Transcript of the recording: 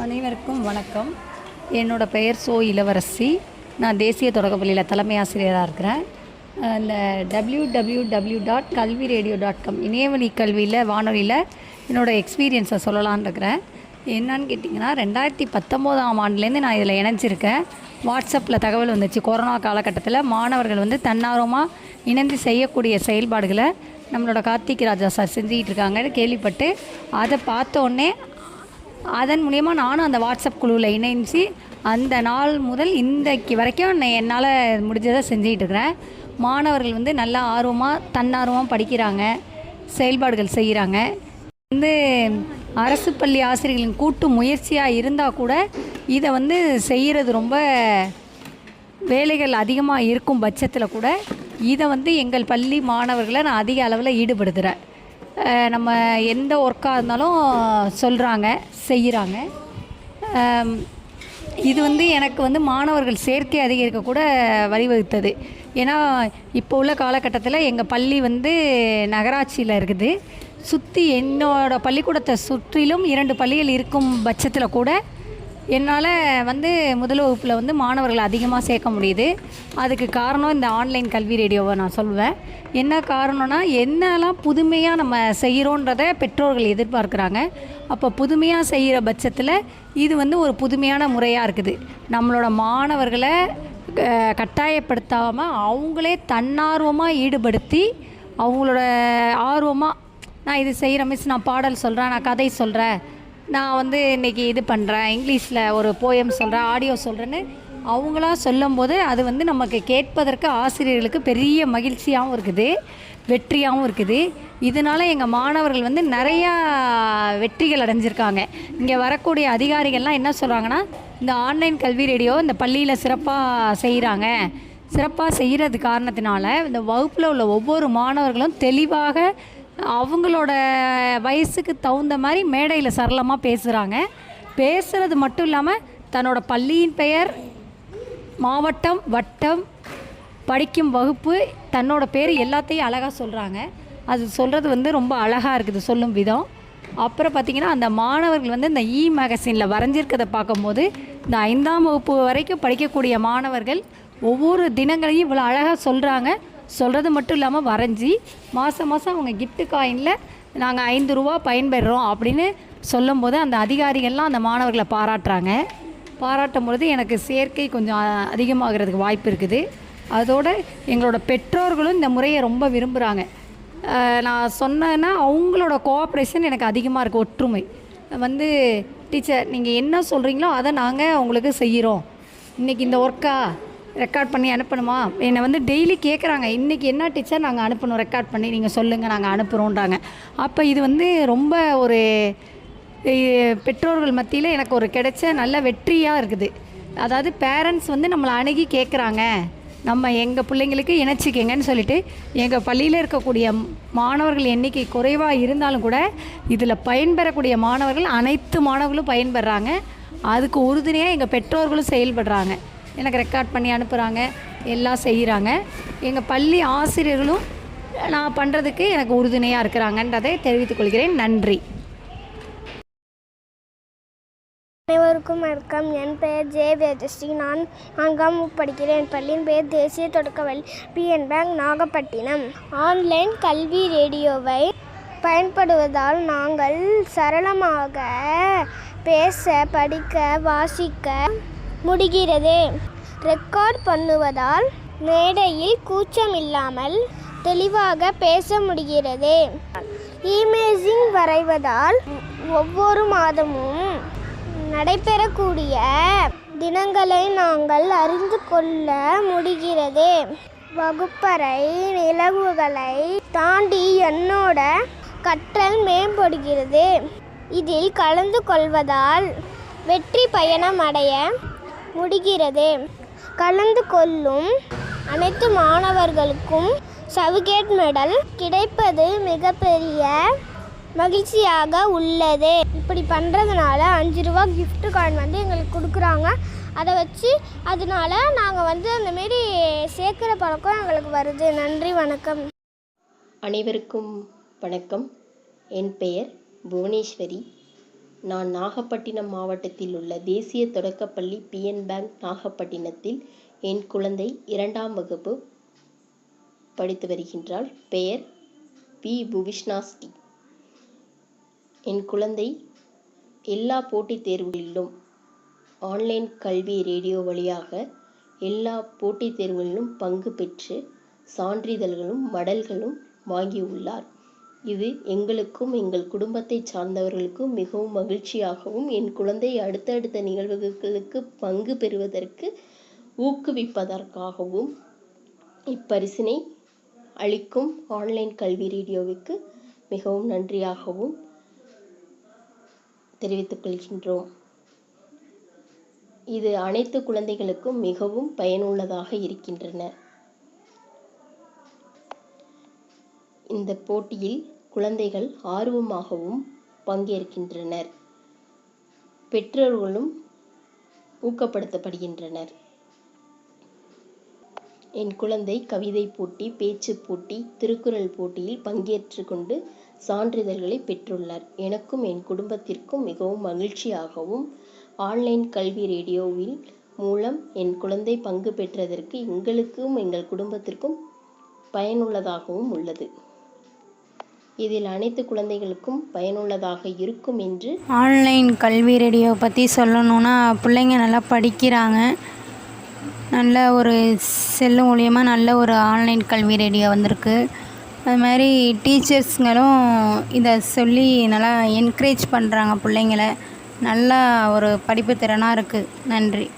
அனைவருக்கும் வணக்கம். என்னோட பெயர் சோ இளவரசி. நான் தேசிய தொடக்கப்பள்ளியில் தலைமை ஆசிரியராக இருக்கிறேன். இந்த W W W dot Kalvi radio dot com இணையவழி கல்வியில் வானொலியில் என்னோடய எக்ஸ்பீரியன்ஸை சொல்லலான்னு இருக்கிறேன். என்னன்னு கேட்டிங்கன்னா ரெண்டாயிரத்தி பத்தொம்போதாம் ஆண்டுலேருந்து நான் இதில் இணைஞ்சிருக்கேன். வாட்ஸ்அப்பில் தகவல் வந்துச்சு. கொரோனா காலகட்டத்தில் மாணவர்கள் வந்து தன்னார்வமாக இணைந்து செய்யக்கூடிய செயல்பாடுகளை நம்மளோட கார்த்திக் ராஜா சார் செஞ்சுக்கிட்டு இருக்காங்கன்னு கேள்விப்பட்டு அதை பார்த்தோன்னே அதன் மூலியமாக நானும் அந்த வாட்ஸ்அப் குழுவில் இணைஞ்சு அந்த நாள் முதல் இன்றைக்கு வரைக்கும் நான் என்னால் முடிஞ்சதை செஞ்சிகிட்டு இருக்கிறேன். மாணவர்கள் வந்து நல்லா ஆர்வமாக தன்னார்வமாக படிக்கிறாங்க. செயல்பாடுகள் செய்கிறாங்க வந்து அரசு பள்ளி ஆசிரியர்களின் கூட்டு முயற்சியாக இருந்தால் கூட இதை வந்து செய்கிறது ரொம்ப வேலைகள் அதிகமாக இருக்கும் பட்சத்தில் கூட இதை வந்து எங்கள் பள்ளி மாணவர்களை நான் அதிக அளவில் ஈடுபடுத்துகிறேன் நம்ம எந்த ஒர்க்காக இருந்தாலும் சொல்கிறாங்க செய்கிறாங்க இது வந்து எனக்கு வந்து மாணவர்கள் சேர்க்கை அதிகரிக்க கூட வழிவகுத்தது. ஏன்னா இப்போ உள்ள காலகட்டத்தில் எங்கள் பள்ளி வந்து நகராட்சியில் இருக்குது. சுற்றி என்னோடய பள்ளிக்கூடத்தை சுற்றிலும் இரண்டு பள்ளிகள் இருக்கும் பட்சத்தில் கூட என்னால் வந்து முதல் வகுப்பில் வந்து மாணவர்களை அதிகமாக சேர்க்க முடியுது. அதுக்கு காரணம் இந்த ஆன்லைன் கல்வி ரேடியோவை நான் சொல்லுவேன் என்ன காரணம்னா என்னெல்லாம் புதுமையாக நம்ம செய்கிறோன்றத பெற்றோர்கள் எதிர்பார்க்குறாங்க. அப்போ புதுமையாக செய்கிற பட்சத்தில் இது வந்து ஒரு புதுமையான முறையாக இருக்குது. நம்மளோட மாணவர்களை க- கட்டாயப்படுத்தாமல் அவங்களே தன்னார்வமாக ஈடுபடுத்தி அவங்களோட ஆர்வமாக நான் இது செய்கிற மிஸ் நான் பாடல் சொல்கிறேன் நான் கதை சொல்கிறேன் நான் வந்து இன்றைக்கி இது பண்ணுறேன் இங்கிலீஷில் ஒரு போயம் சொல்கிறேன் ஆடியோ சொல்கிறேன்னு அவங்களா சொல்லும்போது அது வந்து நமக்கு கேட்பதற்கு ஆசிரியர்களுக்கு பெரிய மகிழ்ச்சியாகவும் இருக்குது வெற்றியாகவும் இருக்குது. இதனால் எங்கள் மாணவர்கள் வந்து நிறையா வெற்றிகள் அடைஞ்சிருக்காங்க. இங்கே வரக்கூடிய அதிகாரிகள்லாம் என்ன சொல்கிறாங்கன்னா இந்த ஆன்லைன் கல்வி ரேடியோ இந்த பள்ளியில் சிறப்பாக செய்கிறாங்க சிறப்பாக செய்கிறது காரணத்தினால இந்த வகுப்பில் உள்ள ஒவ்வொரு மாணவர்களும் தெளிவாக அவங்களோட வயசுக்கு தகுந்த மாதிரி மேடையில் சரளமாக பேசுகிறாங்க பேசுகிறது மட்டும் இல்லாமல் தன்னோட பள்ளியின் பெயர் மாவட்டம் வட்டம் படிக்கும் வகுப்பு தன்னோட பேர் எல்லாத்தையும் அழகாக சொல்கிறாங்க அது சொல்கிறது வந்து ரொம்ப அழகாக இருக்குது சொல்லும் விதம். அப்புறம் பார்த்திங்கன்னா அந்த மாணவர்கள் வந்து இந்த இ மேகசினில் வரைஞ்சிருக்கிறத பார்க்கும்போது இந்த ஐந்தாம் வகுப்பு வரைக்கும் படிக்கக்கூடிய மாணவர்கள் ஒவ்வொரு தினங்களையும் இவ்வளோ அழகாக சொல்கிறாங்க சொல்கிறது மட்டும் இல்லாமல் வரைஞ்சி மாதம் மாதம் அவங்க கிஃப்ட்டு காயினில் நாங்கள் ஐந்து ரூபா பயன்பெறுறோம் அப்படின்னு சொல்லும்போது அந்த அதிகாரிகள்லாம் அந்த மாணவர்களை பாராட்டுறாங்க. பாராட்டும் பொழுது எனக்கு சேர்க்கை கொஞ்சம் அதிகமாகிறதுக்கு வாய்ப்பு இருக்குது. அதோடு எங்களோட பெற்றோர்களும் இந்த முறையை ரொம்ப விரும்புகிறாங்க நான் சொன்னேன்னா அவங்களோட கோஆப்ரேஷன் எனக்கு அதிகமாக இருக்குது ஒற்றுமை. வந்து டீச்சர் நீங்கள் என்ன சொல்கிறீங்களோ அதை நாங்கள் உங்களுக்கு செய்கிறோம் இன்றைக்கி இந்த ஒர்க்கா ரெக்கார்ட் பண்ணி அனுப்பணுமா? என்னை வந்து டெய்லி கேட்குறாங்க இன்றைக்கி என்ன டீச்சர் நாங்கள் அனுப்பணும்? ரெக்கார்ட் பண்ணி நீங்கள் சொல்லுங்கள் நாங்கள் அனுப்புகிறோன்றாங்க அப்போ இது வந்து ரொம்ப ஒரு பெற்றோர்கள் மத்தியில் எனக்கு ஒரு கிடைச்ச நல்ல வெற்றியாக இருக்குது. அதாவது பேரண்ட்ஸ் வந்து நம்மளை அணுகி கேட்குறாங்க நம்ம எங்கள் பிள்ளைங்களுக்கு இணைச்சிக்கங்கன்னு சொல்லிட்டு எங்கள் பள்ளியில் இருக்கக்கூடிய மாணவர்கள் எண்ணிக்கை குறைவாக இருந்தாலும் கூட இதில் பயன்பெறக்கூடிய மாணவர்கள் அனைத்து மாணவர்களும் பயன்பெறாங்க. அதுக்கு உறுதுணையாக எங்கள் பெற்றோர்களும் செயல்படுறாங்க. எனக்கு ரெக்கார்ட் பண்ணி அனுப்புகிறாங்க எல்லாம் செய்கிறாங்க எங்கள் பள்ளி ஆசிரியர்களும் நான் பண்ணுறதுக்கு எனக்கு உறுதுணையாக இருக்கிறாங்கன்றதை தெரிவித்துக் கொள்கிறேன். நன்றி. அனைவருக்கும் வணக்கம். என் பெயர் ஜே. வேதஸ்ரீ நான் நான்காம் படிக்கிறேன். என் பள்ளியின் பெயர் தேசிய தொடக்கவல் P N bank Nagapattinam. Online கல்வி ரேடியோவை பயன்படுவதால் நாங்கள் சரளமாக பேச படிக்க வாசிக்க முடிகிறது. ரெக்கார்ட் பண்ணுவதால் மேடையில் கூச்சம் இல்லாமல் தெளிவாக பேச முடிகிறது. இமேஜிங் வரைவதால் ஒவ்வொரு மாதமும் நடைபெறக்கூடிய தினங்களை நாங்கள் அறிந்து கொள்ள முடிகிறது. வகுப்பறை நிலவுகளை தாண்டி என்னோட கற்றல் மேம்படுகிறது. இதில் கலந்து கொள்வதால் வெற்றி பயணம் அடைய முடிகிறது. கலந்து கொள்ளும் அனைத்து மாணவர்களுக்கும் சவுகேட் மெடல் கிடைப்பது மிகப்பெரிய மகிழ்ச்சியாக உள்ளது. இப்படி பண்ணுறதுனால அஞ்சு ரூபா கிஃப்ட் கார்டு வந்து எங்களுக்கு கொடுக்குறாங்க. அதை வச்சு அதனால நாங்கள் வந்து அந்தமாரி சேர்க்குற பழக்கம் எங்களுக்கு வருது. நன்றி வணக்கம். அனைவருக்கும் வணக்கம். என் பெயர் புவனேஸ்வரி. நான் நாகப்பட்டினம் மாவட்டத்தில் உள்ள தேசிய தொடக்கப்பள்ளி பிஎன் பேங்க் நாகப்பட்டினத்தில் என் குழந்தை இரண்டாம் வகுப்பு படித்து வருகின்றாள். பெயர் பி. புவிஷ்னாஸ்ரீ என் குழந்தை எல்லா போட்டித் தேர்வுகளிலும் ஆன்லைன் கல்வி ரேடியோ வழியாக எல்லா போட்டித் தேர்வுகளிலும் பங்கு பெற்று சான்றிதழ்களும் மடல்களும் வாங்கியுள்ளார். இது எங்களுக்கும் எங்கள் குடும்பத்தை சார்ந்தவர்களுக்கும் மிகவும் மகிழ்ச்சியாகவும் என் குழந்தை அடுத்தடுத்த நிகழ்வுகளுக்கு பங்கு பெறுவதற்கு ஊக்குவிப்பதற்காகவும் இப்பரிசினை அளிக்கும் ஆன்லைன் கல்வி ரேடியோவுக்கு மிகவும் நன்றியாகவும் தெரிவித்துக் கொள்கின்றோம். இது அனைத்து குழந்தைகளுக்கும் மிகவும் பயனுள்ளதாக இருக்கின்றன. இந்த போட்டியில் குழந்தைகள் ஆர்வமாகவும் பங்கேற்கின்றனர். பெற்றோர்களும் ஊக்கப்படுத்தப்படுகின்றனர். என் குழந்தை கவிதை போட்டி பேச்சு போட்டி திருக்குறள் போட்டியில் பங்கேற்று கொண்டு சான்றிதழ்களை பெற்றுள்ளார். எனக்கும் என் குடும்பத்திற்கும் மிகவும் மகிழ்ச்சியாகவும் ஆன்லைன் கல்வி ரேடியோவில் மூலம் என் குழந்தை பங்கு பெற்றதற்கு எங்களுக்கும் எங்கள் குடும்பத்திற்கும் பயனுள்ளதாகவும் உள்ளது. இதில் அனைத்து குழந்தைகளுக்கும் பயனுள்ளதாக இருக்கும் என்று ஆன்லைன் கல்வி ரேடியோ பற்றி சொல்லணுன்னா பிள்ளைங்க நல்லா படிக்கிறாங்க. நல்ல ஒரு செல்லு மூலியமாக நல்ல ஒரு ஆன்லைன் கல்வி ரேடியோ வந்திருக்கு. அது மாதிரி டீச்சர்ஸுங்களும் இதை சொல்லி நல்லா என்கரேஜ் பண்ணுறாங்க பிள்ளைங்கள. நல்லா ஒரு படிப்பு திறனாக இருக்குது நன்றி.